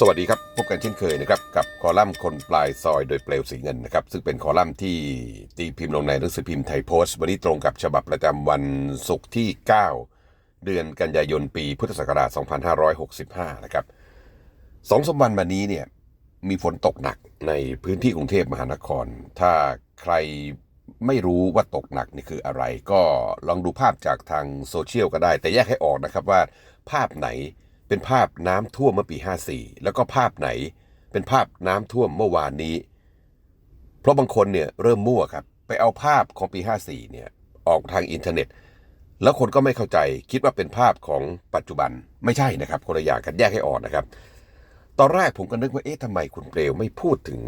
สวัสดีครับ พบกันเช่นเคยนะครับ กับคอลัมน์คนปลายซอยโดยเปลวสีเงินนะครับ ซึ่งเป็นคอลัมน์ที่ตีพิมพ์ลงในหนังสือพิมพ์ไทยโพสต์ วันนี้ตรงกับฉบับประจำวันศุกร์ที่ 9 เดือนกันยายนปีพุทธศักราช 2565 นะครับสองสามวันมานี้เนี่ยมีฝนตกหนักในพื้นที่กรุงเทพมหานคร ถ้าใครไม่รู้ว่าตกหนักนี่คืออะไร ก็ลองดูภาพจากทางโซเชียลก็ได้ แต่แยกให้ออกนะครับว่าภาพไหน เป็นภาพน้ำท่วมเมื่อปี 54 แล้วก็ภาพไหน เป็นภาพน้ำท่วมเมื่อวานนี้ เพราะบางคนเนี่ยเริ่มมั่วครับ ไปเอาภาพของปี 54 เนี่ยออกทางอินเทอร์เน็ต แล้วคนก็ไม่เข้าใจคิดว่าเป็นภาพของปัจจุบันไม่ใช่นะครับคนละอย่างกันแยกให้ออกนะครับ ตอนแรกผมก็นึกว่าเอ๊ะทำไมคุณเปลวไม่พูดถึง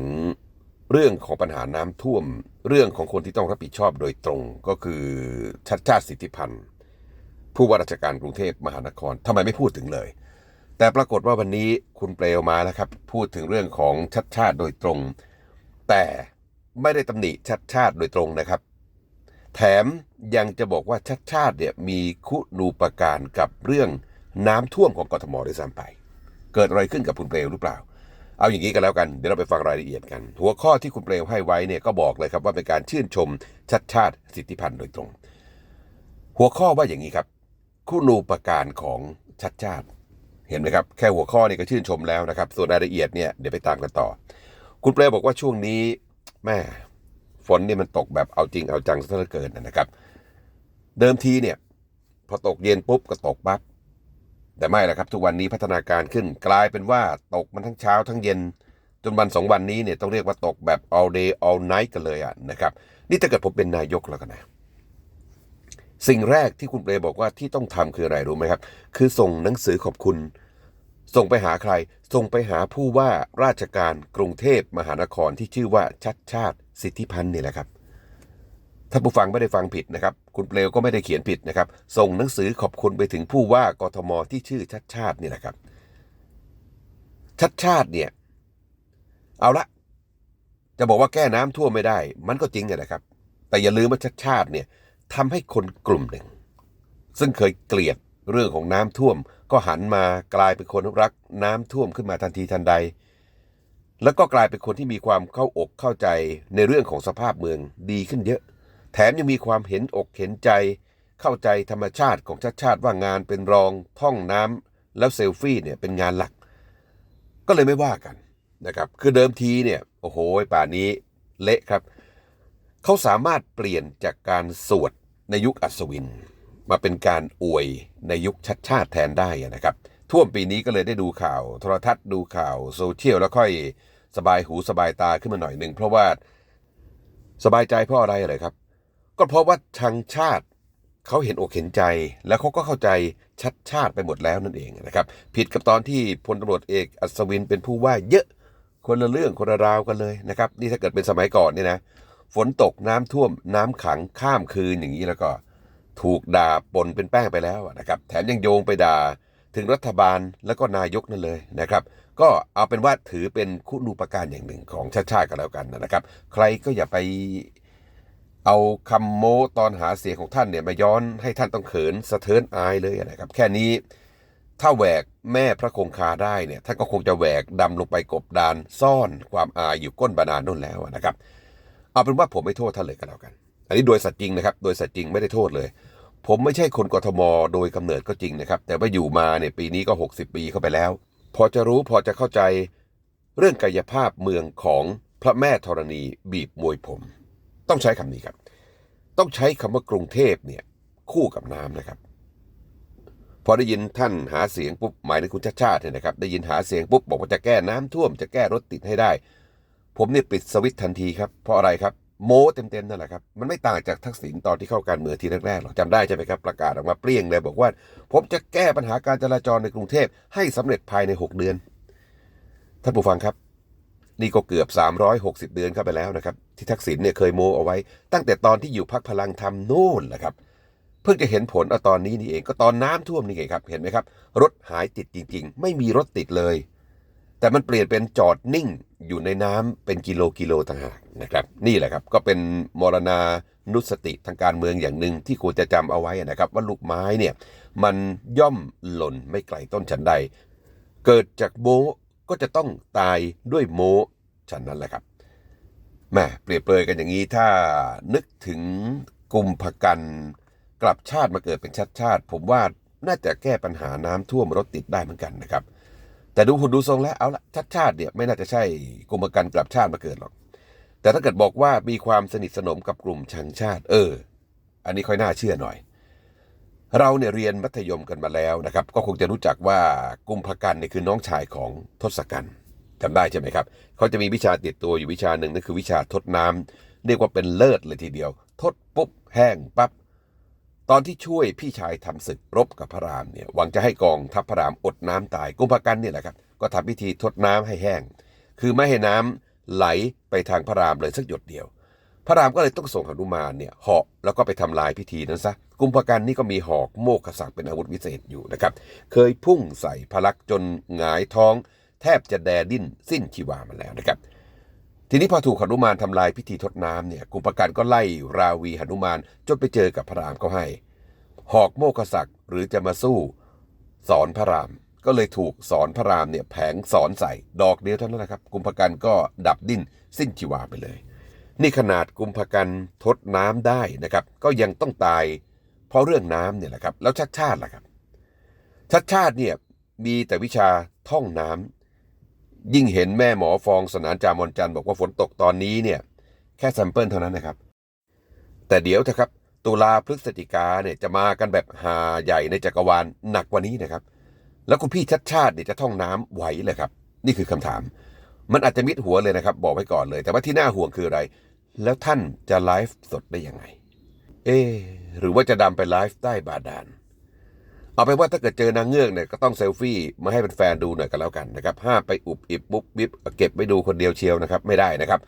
เรื่องของปัญหาน้ำท่วม เรื่องของคนที่ต้องรับผิดชอบโดยตรงก็คือชัดชาติสิทธิพันธ์ผู้ว่าราชการกรุงเทพมหานครทำไมไม่พูดถึงเลย แต่ปรากฏว่าวันนี้คุณเปลวมาแล้วครับ พูดถึงเรื่องของชัดชาติโดยตรง แต่ไม่ได้ตำหนิชัดชาติโดยตรงนะครับ แถมยังจะบอกว่าชัดชาติเนี่ยมีคุณูปการกับเรื่องน้ำท่วมของกทมด้วยซ้ำไป เกิดอะไรขึ้นกับคุณเปลวหรือเปล่า เอาอย่างนี้กันแล้วกัน เดี๋ยวเราไปฟังรายละเอียดกัน หัวข้อที่คุณเปลวให้ไว้เนี่ยก็บอกเลยครับว่าเป็นการชื่นชมชัดชาติสิทธิพันธ์โดยตรง หัวข้อว่าอย่างนี้ครับ คุณูปการของชัดชาติ เห็นไหมครับ แค่หัวข้อนี่ก็ชื่นชมแล้วนะครับ ส่วนรายละเอียดเนี่ยเดี๋ยวไปตามกันต่อ คุณเปลบอกว่าช่วงนี้แม่ฝนนี่มันตกแบบเอาจริงเอาจังซะเหลือเกินนะครับ เดิมทีเนี่ย พอตกเย็นปุ๊บก็ตกปั๊บแต่ไม่ละครับ ทุกวันนี้พัฒนาการขึ้นกลายเป็นว่าตกมันทั้งเช้าทั้งเย็น จนวันสองวันนี้เนี่ยต้องเรียกว่าตกแบบ all day all night กันเลยอะนะครับ นี่ถ้าเกิดผมเป็นนายกแล้วกันนะ สิ่งแรกที่คุณเปรบอกว่าที่ต้องทำคืออะไรรู้ไหมครับ คือส่งหนังสือขอบคุณ ส่งไปหาใคร ส่งไปหาผู้ว่าราชการกรุงเทพมหานครที่ชื่อว่าชัดชาติสิทธิพันธ์นี่แหละครับท่าผู้ฟังไม่ได้ฟังผิดนะครับ คุณเปลวก็ไม่ได้เขียนผิดนะครับ ส่งหนังสือขอบคุณไปถึงผู้ว่ากทมที่ชื่อชัดชาตินี่แหละครับ ชัดชาติเนี่ย เอาละจะบอกว่าแก้น้ำท่วมไม่ได้ มันก็จริงนะครับ แต่อย่าลืมว่าชัดชาติเนี่ย ทำให้คนกลุ่มหนึ่ง ซึ่งเคยเกลียดเรื่องของน้ำท่วม ก็หันมากลายเป็นคนรักน้ำท่วมขึ้นมาทันทีทันใด แล้วก็กลายเป็นคนที่มีความเข้าอกเข้าใจในเรื่องของสภาพเมืองดีขึ้นเยอะ แถมยังมีความเห็นอกเห็นใจ เข้าใจธรรมชาติของชาติชาติว่างานเป็นรองท่องน้ำแล้วเซลฟี่เนี่ยเป็นงานหลัก ก็เลยไม่ว่ากันนะครับ คือเดิมทีเนี่ยโอ้โหป่านนี้เละครับ เขาสามารถเปลี่ยนจากการสวด ในยุคอัศวิน มาเป็นการอวยในยุคชัดชาติแทนได้นะครับ ท่วมปีนี้ก็เลยได้ดูข่าวโทรทัศน์ดูข่าวโซเชียลแล้วค่อยสบายหูสบายตาขึ้นมาหน่อยหนึ่งเพราะว่าสบายใจเพราะอะไรเลยครับ ก็เพราะว่าทางชาติเขาเห็นอกเห็นใจแล้วเขาก็เข้าใจชัดชาติไปหมดแล้วนั่นเองนะครับ ผิดกับตอนที่พลตำรวจเอกอัศวินเป็นผู้ว่าเยอะคนละเรื่องคนละราวกันเลยนะครับ นี่ถ้าเกิดเป็นสมัยก่อนเนี่ยนะ ฝนตกน้ำท่วมน้ำขังข้ามคืนอย่างนี้แล้วก็ถูกด่าปนเป็นแป้งไปแล้วนะครับ แถมยังโยงไปด่าถึงรัฐบาลแล้วก็นายกนั่นเลยนะครับ ก็เอาเป็นว่าถือเป็นคุณูปการอย่างหนึ่งของชาติชาติกันแล้วกันนะครับ ใครก็อย่าไปเอาคำโม้ตอนหาเสียงของท่านเนี่ยมาย้อนให้ท่านต้องเขินสะเทินอายเลยนะครับ แค่นี้ถ้าแหวกแม่พระคงคาได้เนี่ยท่านก็คงจะแหวกดำลงไปกบดานซ่อนความอายอยู่ก้นบาดาลนู่นแล้วนะครับ เอาเป็นว่าผมไม่โทษท่านเลยก็แล้วกัน อันนี้โดยสัตย์จริงนะครับ โดยสัตย์จริงไม่ได้โทษเลย ผมไม่ใช่คนกทมโดยกำเนิดก็จริงนะครับ แต่ว่าอยู่มาเนี่ยปีนี้ก็ 60 ปีเข้าไปแล้ว พอจะรู้พอจะเข้าใจเรื่องกายภาพเมืองของพระแม่ธรณีบีบมวยผม ต้องใช้คำนี้ครับ ต้องใช้คำว่ากรุงเทพเนี่ยคู่กับน้ำนะครับ พอได้ยินท่านหาเสียงปุ๊บหมายถึงคุณชาติชาติเนี่ยนะครับ ได้ยินหาเสียงปุ๊บบอกว่าจะแก้น้ำท่วม จะแก้รถติดให้ได้ ผมเนี่ยปิดสวิตทันทีครับ เพราะอะไรครับ โม้เต็มๆนั่นแหละครับ มันไม่ต่างจากทักษิณตอนที่เข้าการเมืองทีแรกๆหรอกจำได้ใช่ไหมครับ ประกาศออกมาเปรี้ยงเลยบอกว่า ผมจะแก้ปัญหาการจราจรในกรุงเทพให้สำเร็จภายใน 6 เดือน ท่านผู้ฟังครับ นี่ก็เกือบ 360 เดือนเข้าไปแล้วนะครับ ที่ทักษิณเนี่ยเคยโมเอาไว้ ตั้งแต่ตอนที่อยู่พักพลังธรรมโน่นแหละครับเพิ่งจะเห็นผลเอาตอนนี้นี่เองก็ตอนน้ำท่วมนี่ไงครับ เห็นไหมครับ รถหายติดจริง ๆ ไม่มีรถติดเลย แต่มันเปลี่ยนเป็นจอดนิ่ง อยู่ในน้ำเป็นกิโลกิโลต่างหากนะครับ นี่แหละครับก็เป็นมรณานุสติทางการเมืองอย่างหนึ่งที่ควรจะจำเอาไว้นะครับ ว่าลูกไม้เนี่ยมันย่อมหล่นไม่ไกลต้นฉันใด เกิดจากโมก็จะต้องตายด้วยโมฉันนั้นแหละครับแม่เปรียบเปรยกันอย่างนี้ถ้านึกถึงกลุ่มพกันกลับชาติมาเกิดเป็นชาติชาติ ผมว่าน่าจะแก้ปัญหาน้ำท่วมรถติดได้เหมือนกันนะครับ แต่ดูคุณดูทรงแล้วเอาละชาติชาติเนี่ยไม่น่าจะใช่กลุ่มกันกลับชาติมาเกิดหรอก แต่ถ้าเกิดบอกว่ามีความสนิทสนมกับกลุ่มชังชาติ เออ อันนี้ค่อยน่าเชื่อหน่อย เราเนี่ยเรียนมัธยมกันมาแล้วนะครับ ก็คงจะรู้จักว่ากุมภกันเนี่ยคือน้องชายของทศกัณฐ์จำได้ใช่ไหมครับ เขาจะมีวิชาติดตัวอยู่วิชาหนึ่งนั่นคือวิชาทดน้ำเรียกว่าเป็นเลิศเลยทีเดียว ทดปุ๊บแห้งปั๊บ ตอนที่ช่วยพี่ชายทำศึกรบกับพระรามเนี่ยหวังจะให้กองทัพพระรามอดน้ำตายกุมภกันเนี่ยแหละครับก็ทำพิธีทดน้ำให้แห้ง คือไม่ให้น้ำไหลไปทางพระรามเลยสักหยดเดียว พระรามก็เลยต้องส่งหนุมานเนี่ยเหาะแล้วก็ไปทำลายพิธีนั้นซะกุมภกันนี่ก็มีหอกโมกขศักเป็นอาวุธวิเศษอยู่นะครับ เคยพุ่งใส่พลักษณ์จนหงายท้อง แทบจะแดดิ้นสิ้นชีวามันแล้วนะครับ ทีนี้พอถูกหนุมานทำลายพิธีทดน้ำเนี่ยกุมภกันก็ไล่ราวีหนุมานจนไปเจอกับพระรามเขาให้ หอกโมกขศักด์หรือจะมาสู้ สอนพระราม ก็เลยถูกสอนพระรามเนี่ยแผงสอนใส่ดอกเดียวเท่านั้นนะครับกุมภกันก็ดับดิ้นสิ้นชีวาไปเลย นี่ขนาดกุมภกันทดน้ำได้นะครับ ก็ยังต้องตายเพราะเรื่องน้ำเนี่ยแหละครับแล้วชัดชาติล่ะครับชัดชาติเนี่ยมีแต่วิชาท่องน้ำ ยิ่งเห็นแม่หมอฟองสนานจามอนจันบอกว่าฝนตกตอนนี้เนี่ย แค่แซมเปิลเท่านั้นนะครับ แต่เดี๋ยวเถอะครับ ตุลาพฤศจิกาเนี่ยจะมากันแบบหาใหญ่ในจักรวาลหนักกว่านี้นะครับ แล้วคุณพี่ชัดชาติเนี่ยจะท่องน้ำไหวเลยครับ นี่คือคำถาม มันอาจจะมิดหัวเลยนะครับ บอกไว้ก่อนเลย แต่ว่าที่น่าห่วงคืออะไร แล้วท่านจะไลฟ์สดได้ยังไง เอะหรือว่าจะดำไปไลฟ์ใต้บาดาล เอาไปนว่าถ้าเกิดเจอนางเงือกเนี่ยก็ต้องเซลฟี่มาให้เป็นแฟนดูหน่อยกันแล้วกันนะครับห้ามไปอุบอิบบุ๊บบิบเก็บไว้ดูคนเดียวเชียวนะครับไม่ได้นะครับ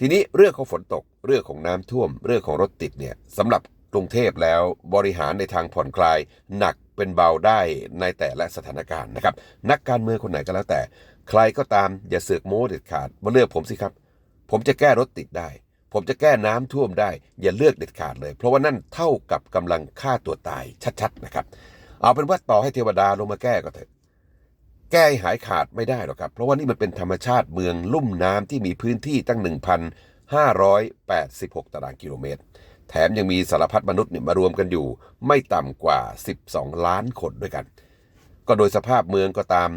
ทีนี้เรื่องของฝนตกเรื่องของน้ำท่วม เรื่องของรถติดเนี่ยสำหรับกรุงเทพแล้วบริหารในทางผ่อนคลายหนักเป็นเบาได้ในแต่ละสถานการณ์นะครับ นักการเมืองคนไหนก็แล้วแต่ ใครก็ตามอย่าเสือกโม้เด็ดขาดมาเลือกผมสิครับ ผมจะแก้รถติดได้ ผมจะแก้น้ำท่วมได้ อย่าเลือกเด็ดขาดเลย เพราะว่านั่นเท่ากับกำลังฆ่าตัวตายชัดๆนะครับ เอาเป็นว่าต่อให้เทวดาลงมาแก้ก็เถอะ แก้หายขาดไม่ได้หรอกครับ เพราะว่านี่มันเป็นธรรมชาติเมืองลุ่มน้ำที่มีพื้นที่ตั้ง 1,586 ตารางกิโลเมตร แถมยังมีสารพัดมนุษย์เนี่ยมารวมกันอยู่ ไม่ต่ำกว่า 12 ล้านคนด้วยกัน ก็โดยสภาพเมืองก็ตาม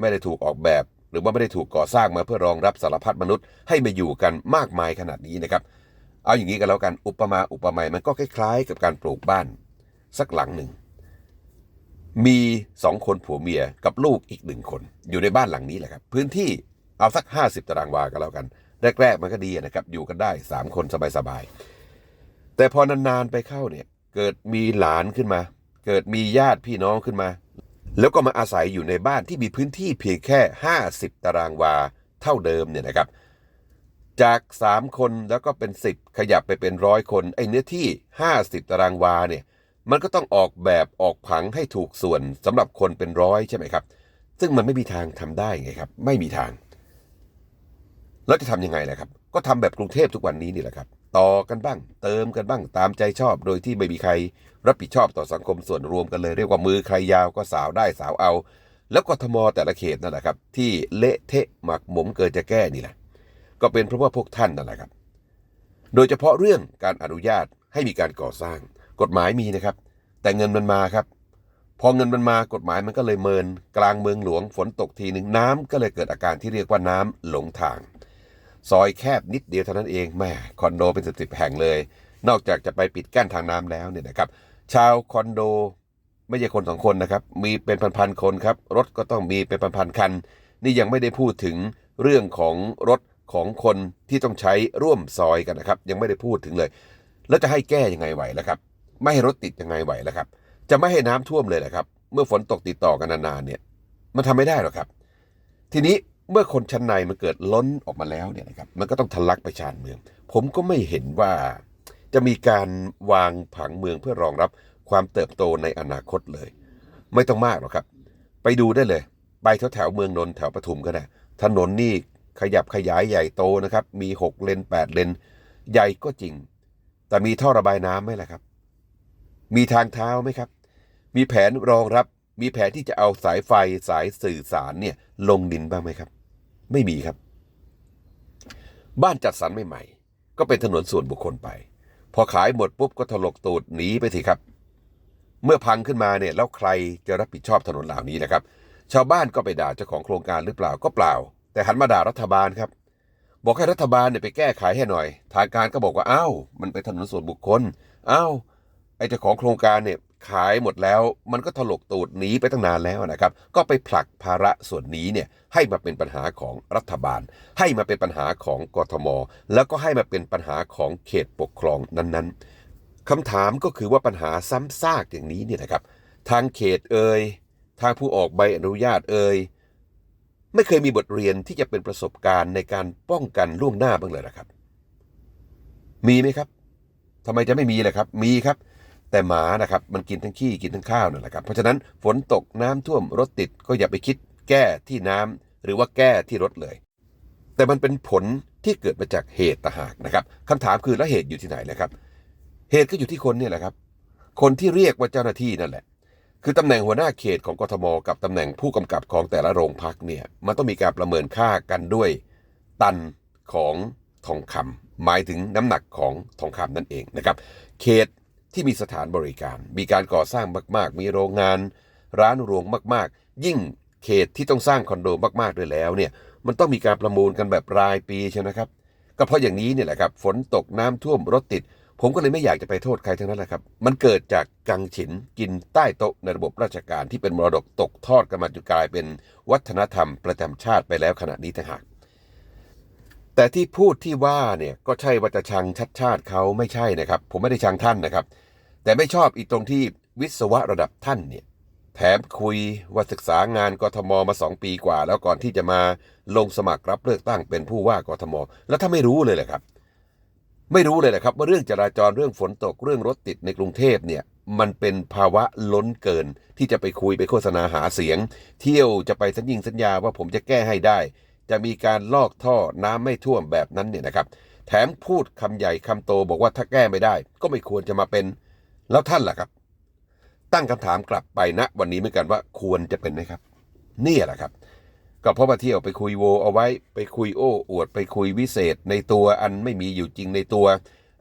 ไม่ได้ถูกออกแบบ หรือว่าไม่ได้ถูกก่อสร้างมาเพื่อรองรับสารพัดมนุษย์ให้มาอยู่กันมากมายขนาดนี้นะครับเอาอย่างนี้กันแล้วกันอุปมาอุปไมยมันก็คล้ายๆ กับการปลูกบ้าน สักหลังหนึ่ง มีสองคนผัวเมียกับลูกอีกหนึ่งคน อยู่ในบ้านหลังนี้แหละครับ พื้นที่เอาสัก 50 ตารางวาก็แล้วกัน แรกๆมันก็ดีนะครับ อยู่กันได้ 3 คนสบายๆ แต่พอนานๆไปเข้าเนี่ย เกิดมีหลานขึ้นมา เกิดมีญาติพี่น้องขึ้นมา แล้วก็มาอาศัยอยู่ในบ้านที่มีพื้นที่เพียงแค่ 50 ตารางวาเท่าเดิมเนี่ยนะครับ จาก 3 คนแล้วก็เป็น 10 ขยับไปเป็นร้อยคนไอ้เนื้อที่ 50 ตารางวาเนี่ย มันก็ต้องออกแบบออกผังให้ถูกส่วนสำหรับคนเป็นร้อยใช่ไหมครับ ซึ่งมันไม่มีทางทำได้ไงครับ ไม่มีทาง แล้วจะทำยังไงล่ะครับ ก็ทำแบบกรุงเทพทุกวันนี้นี่แหละครับ ต่อกันบ้าง เติมกันบ้างตามใจชอบ โดยที่ไม่มีใคร รับผิดชอบต่อสังคมส่วนรวมกันเลย เรียกว่ามือใครยาวก็สาวได้สาวเอา แล้วกทมแต่ละเขตนั่นแหละครับ ที่เละเทะหมักหมมเกินจะแก้นี่แหละ ก็เป็นเพราะว่าพวกท่านนั่นแหละครับ โดยเฉพาะเรื่องการอนุญาตให้มีการก่อสร้าง กฎหมายมีนะครับ แต่เงินมันมาครับ พอเงินมันมากฎหมายมันก็เลยเมิน กลางเมืองหลวงฝนตกทีหนึ่งน้ำก็เลยเกิดอาการที่เรียกว่าน้ำหลงทาง ซอยแคบนิดเดียวเท่านั้นเองแม่คอนโดเป็นสิบๆแห่งเลย นอกจากจะไปปิดกั้นทางน้ำแล้วเนี่ยนะครับ ชาวคอนโดไม่ใช่คนสองคนนะครับ มีเป็นพันๆคนครับ รถก็ต้องมีเป็นพันๆคัน นี่ยังไม่ได้พูดถึงเรื่องของรถของคนที่ต้องใช้ร่วมซอยกันนะครับ ยังไม่ได้พูดถึงเลย แล้วจะให้แก้ยังไงไหวล่ะครับ ไม่ให้รถติดยังไงไหวล่ะครับ จะไม่ให้น้ำท่วมเลยเหรอครับ เมื่อฝนตกติดต่อกันนานๆเนี่ย มันทำไม่ได้หรอกครับ ทีนี้เมื่อคนชั้นในมันเกิดล้นออกมาแล้วเนี่ยนะครับ มันก็ต้องทะลักไปชานเมือง ผมก็ไม่เห็นว่าจะมีการวางผังเมืองเพื่อรองรับความเติบโตในอนาคตเลย ไม่ต้องมากหรอกครับ ไปดูได้เลย ไปแถวแถวๆเมืองนนท์แถวปทุมก็ได้ ถนนนี่ขยับขยายใหญ่โตนะครับ มี 6 เลน 8 เลน ใหญ่ก็จริง แต่มีท่อระบายน้ำไหมล่ะครับ มีทางเท้าไหมครับ มีแผนรองรับ มีแผนที่จะเอาสายไฟสายสื่อสารเนี่ยลงดินบ้างไหมครับ ไม่มีครับ บ้านจัดสรรใหม่ๆ ก็เป็นถนนส่วนบุคคลไป พอขายหมดปุ๊บก็ถลกตูดหนีไปสิครับ เมื่อพังขึ้นมาเนี่ยแล้วใครจะรับผิดชอบถนนเหล่านี้นะครับ ชาวบ้านก็ไปด่าเจ้าของโครงการหรือเปล่าก็เปล่า แต่หันมาด่ารัฐบาลครับบอกให้รัฐบาลเนี่ยไปแก้ไขให้หน่อย ทางการก็บอกว่าอ้าวมันเป็นถนนส่วนบุคคลอ้าว อ้เจ้าของโครงการเนี่ยขายหมดแล้ว มันก็ถลกตูดหนีไปตั้งนานแล้วนะครับ ก็ไปผลักภาระส่วนนี้เนี่ยให้มาเป็นปัญหาของรัฐบาล ให้มาเป็นปัญหาของกทม แล้วก็ให้มาเป็นปัญหาของเขตปกครองนั้นๆคำถามก็คือว่าปัญหาซ้ำซากอย่างนี้เนี่ยนะครับ ทางเขตเอ่ยทางผู้ออกใบอนุญาตเอ่ยไม่เคยมีบทเรียนที่จะเป็นประสบการณ์ในการป้องกันล่วงหน้าบ้างเลยนะครับ มีไหมครับทำไมจะไม่มีล่ะครับ มีครับ แต่หมานะครับมันกินทั้งขี้กินทั้งข้าวนั่นแหละครับเพราะฉะนั้นฝนตกน้ำท่วมรถติดก็อย่าไปคิดแก้ที่น้ำหรือว่าแก้ที่รถเลย แต่มันเป็นผลที่เกิดมาจากเหตุต่างหากนะครับคำถามคือแล้วเหตุอยู่ที่ไหนนะครับ เหตุก็อยู่ที่คนนี่แหละครับ คนที่เรียกว่าเจ้าหน้าที่นั่นแหละ คือตำแหน่งหัวหน้าเขตของกทม กับตำแหน่งผู้กำกับของแต่ละโรงพักเนี่ยมันต้องมีการประเมินค่ากันด้วย ตันของทองคำหมายถึงน้ำหนักของทองคำนั่นเองนะครับ เขต ที่มีสถานบริการ มีการก่อสร้างมาก ๆ มีโรงงาน ร้านรวงมาก ๆ ยิ่งเขตที่ต้องสร้างคอนโดมากๆด้วยแล้วเนี่ยมันต้องมีการประมูลกันแบบรายปีใช่ไหมครับ ก็เพราะอย่างนี้เนี่ยแหละครับฝนตกน้ำท่วมรถติด ผมก็เลยไม่อยากจะไปโทษใครทั้งนั้นแหละครับ มันเกิดจากกังฉินกินใต้โต๊ะในระบบราชการที่เป็นมรดกตกทอดกันมาจนกลายเป็นวัฒนธรรมประจำชาติไปแล้วขณะนี้ต่างหากแต่ที่พูดที่ว่าเนี่ยก็ใช่ว่าจะชังชัดชาติเขาไม่ใช่นะครับ ผมไม่ได้ชังท่านนะครับ แต่ไม่ชอบอีกตรงที่วิศวะระดับท่านเนี่ยแถมคุยว่าศึกษางานกทมมาสองปีกว่า แล้วก่อนที่จะมาลงสมัครรับเลือกตั้งเป็นผู้ว่ากทม แล้วถ้าไม่รู้เลยแหละครับ ไม่รู้เลยแหละครับว่าเรื่องจราจรเรื่องฝนตกเรื่องรถติดในกรุงเทพเนี่ยมันเป็นภาวะล้นเกินที่จะไปคุยไปโฆษณาหาเสียง เที่ยวจะไปสัญญิงสัญญาว่าผมจะแก้ให้ได้ จะมีการลอกท่อน้ำไม่ท่วมแบบนั้นเนี่ยนะครับ แถมพูดคำใหญ่คำโตบอกว่าถ้าแก้ไม่ได้ ก็ไม่ควรจะมาเป็น แล้วท่านล่ะครับ ตั้งคำถามกลับไปณวันนี้เหมือนกันว่าควรจะเป็นไหมครับ นี่แหละครับ ก็เพราะว่าเที่ยวไปคุยโวเอาไว้ ไปคุยโอ้อวดไปคุยวิเศษในตัวอันไม่มีอยู่จริงในตัว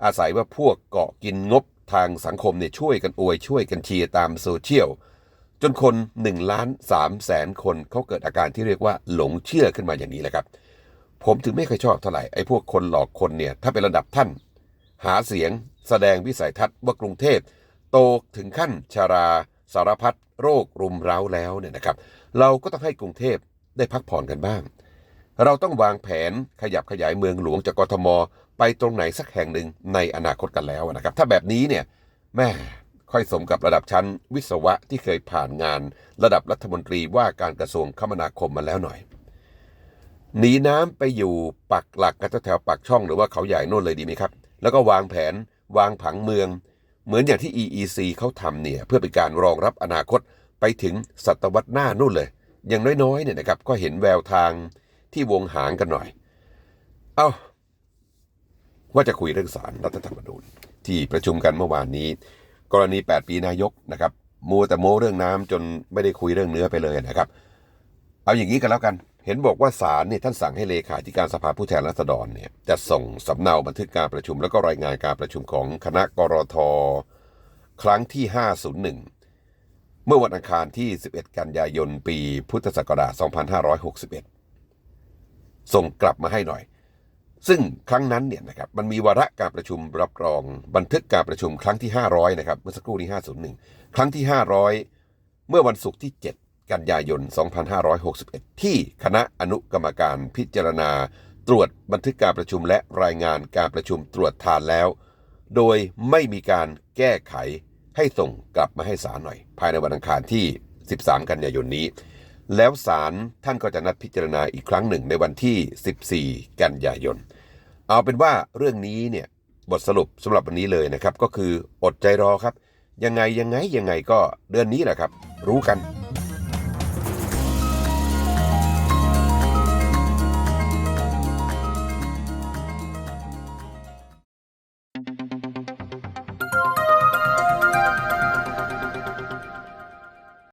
อาศัยว่าพวกเกาะกินงบทางสังคมเนี่ยช่วยกันอวยช่วยกันเชียร์ตามโซเชียลจนคน1ล้าน3แสนคนเขาเกิดอาการที่เรียกว่าหลงเชื่อขึ้นมาอย่างนี้แหละครับ ผมถึงไม่เคยชอบเท่าไหร่ไอ้พวกคนหลอกคนเนี่ยถ้าเป็นระดับท่าน หาเสียง แสดงวิสัยทัศน์ว่ากรุงเทพโตถึงขั้นชาราสารพัดโรครุมเร้าแล้วเนี่ยนะครับ เราก็ต้องให้กรุงเทพได้พักผ่อนกันบ้าง เราต้องวางแผนขยับขยายเมืองหลวงจากกทม ไปตรงไหนสักแห่งหนึ่งในอนาคตกันแล้วนะครับ ถ้าแบบนี้เนี่ยแม่ค่อยสมกับระดับชั้นวิศวะที่เคยผ่านงาน ระดับรัฐมนตรีว่าการกระทรวงคมนาคมมาแล้วหน่อยหนีน้ำไปอยู่ปักหลักกันแถวปากช่องหรือว่าเขาใหญ่โน่นเลยดีไหมครับ แล้วก็วางแผน วางผังเมือง เหมือนอย่างที่ EEC เขาทำเนี่ยเพื่อเป็นการรองรับอนาคตไปถึงศตวรรษหน้านู่นเลย อย่างน้อยๆเนี่ยนะครับก็เห็นแววทางที่วงหางกันหน่อย เอา้าว่าจะคุยเรื่องสารรัฐธรรมนูญที่ประชุมกันเมื่อวานนี้ กรณี 8 ปีนายกนะครับมัวแต่โม้เรื่องน้ำจนไม่ได้คุยเรื่องเนื้อไปเลยนะครับ เอาอย่างนี้กันแล้วกัน เห็นบอกว่าศาลเนี่ยท่านสั่งให้เลขาธิการสภาผู้แทนราษฎรเนี่ยจะส่งสำเนาบันทึกการประชุม แล้วก็รายงานการประชุมของคณะกรทครั้งที่ 501 เมื่อวันอังคารที่ 11 กันยายนปีพุทธศักราช 2561 ส่งกลับมาให้หน่อย ซึ่งครั้งนั้นเนี่ยนะครับมันมีวาระการประชุมรับรองบันทึกการประชุมครั้งที่ 500 นะครับเมื่อสักครู่นี้ 501 ครั้งที่ 500 เมื่อวันศุกร์ที่ 7 กันยายน 2561 ที่คณะอนุกรรมการพิจารณา ตรวจบันทึกการประชุมและรายงานการประชุมตรวจทานแล้ว โดยไม่มีการแก้ไขให้ส่งกลับมาให้ศาลหน่อย ภายในวันอังคารที่ 13 กันยายนนี้ แล้วศาลท่านก็จะนัดพิจารณาอีกครั้งหนึ่งในวันที่ 14 กันยายน เอาเป็นว่าเรื่องนี้เนี่ยบทสรุปสำหรับวันนี้เลยนะครับ ก็คืออดใจรอครับ ยังไงยังไงยังไงก็เดือนนี้แหละครับ รู้กัน